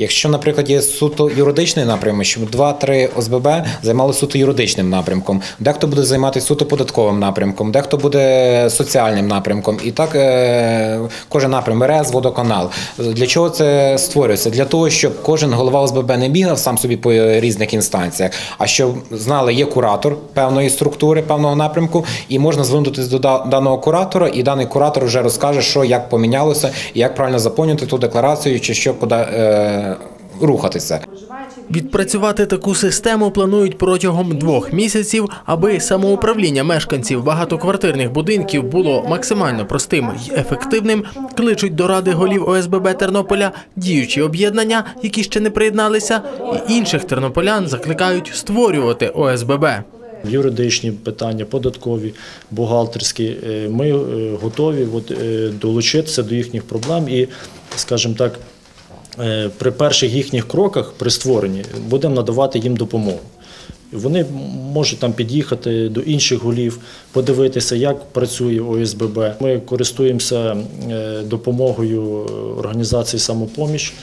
Якщо, наприклад, є суто юридичний напрямок, щоб два-три ОСББ займалися суто юридичним напрямком, дехто буде займатися суто податковим напрямком, дехто буде соціальним напрямком. І так е, кожен напрям РЕС, водоканал. Для чого це створюється? Для того, щоб кожен голова ОСББ не бігав сам собі по різних інстанціях, а щоб знали, є куратор певної структури, певного напрямку, і можна звернутися до даного куратора, і даний куратор вже розкаже, що як помінялося, і як правильно заповнити ту декларацію, чи що куди е, рухатися. Відпрацювати таку систему планують протягом двох місяців, аби самоуправління мешканців багатоквартирних будинків було максимально простим і ефективним. Кличуть до ради голів ОСББ Тернополя діючі об'єднання, які ще не приєдналися, і інших тернополян закликають створювати ОСББ. Юридичні питання, податкові, бухгалтерські. Е, Ми е, готові е, долучитися до їхніх проблем і, скажімо так, при перших їхніх кроках при створенні будемо надавати їм допомогу. Вони можуть там під'їхати до інших голів, подивитися, як працює ОСББ. Ми користуємося е, допомогою організації самопоміч е,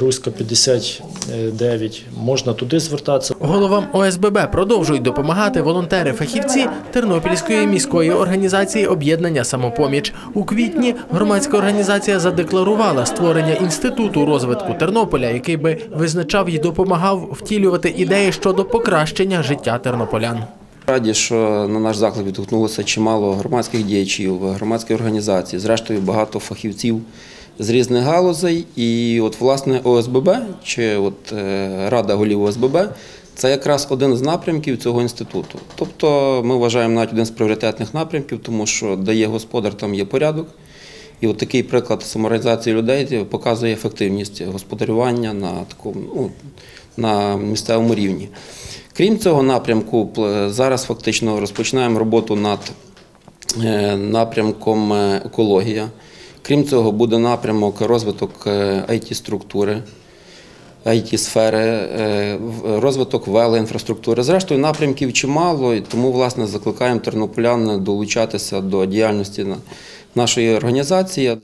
Руська 59. Можна туди звертатися. Головам ОСББ продовжують допомагати волонтери-фахівці Тернопільської міської організації об'єднання самопоміч. У квітні громадська організація задекларувала створення інституту розвитку Тернополя, який би визначав і допомагав втілювати ідеї щодо покращення життя тернополян. Раді, що на наш заклад відгукнулося чимало громадських діячів, громадських організацій, зрештою багато фахівців з різних галузей. І от власне ОСББ чи от е, Рада голів ОСББ це якраз один з напрямків цього інституту. Тобто ми вважаємо навіть один з пріоритетних напрямків, тому що де є господар, там є порядок. І от такий приклад самоорганізації людей показує ефективність господарювання на такому ну, на місцевому рівні. Крім цього напрямку, зараз фактично розпочинаємо роботу над е, напрямком е, екологія. Крім цього, буде напрямок розвиток it структури it сфери е, розвиток велоінфраструктури. Зрештою, напрямків чимало, тому власне закликаємо тернополян долучатися до діяльності нашої організації.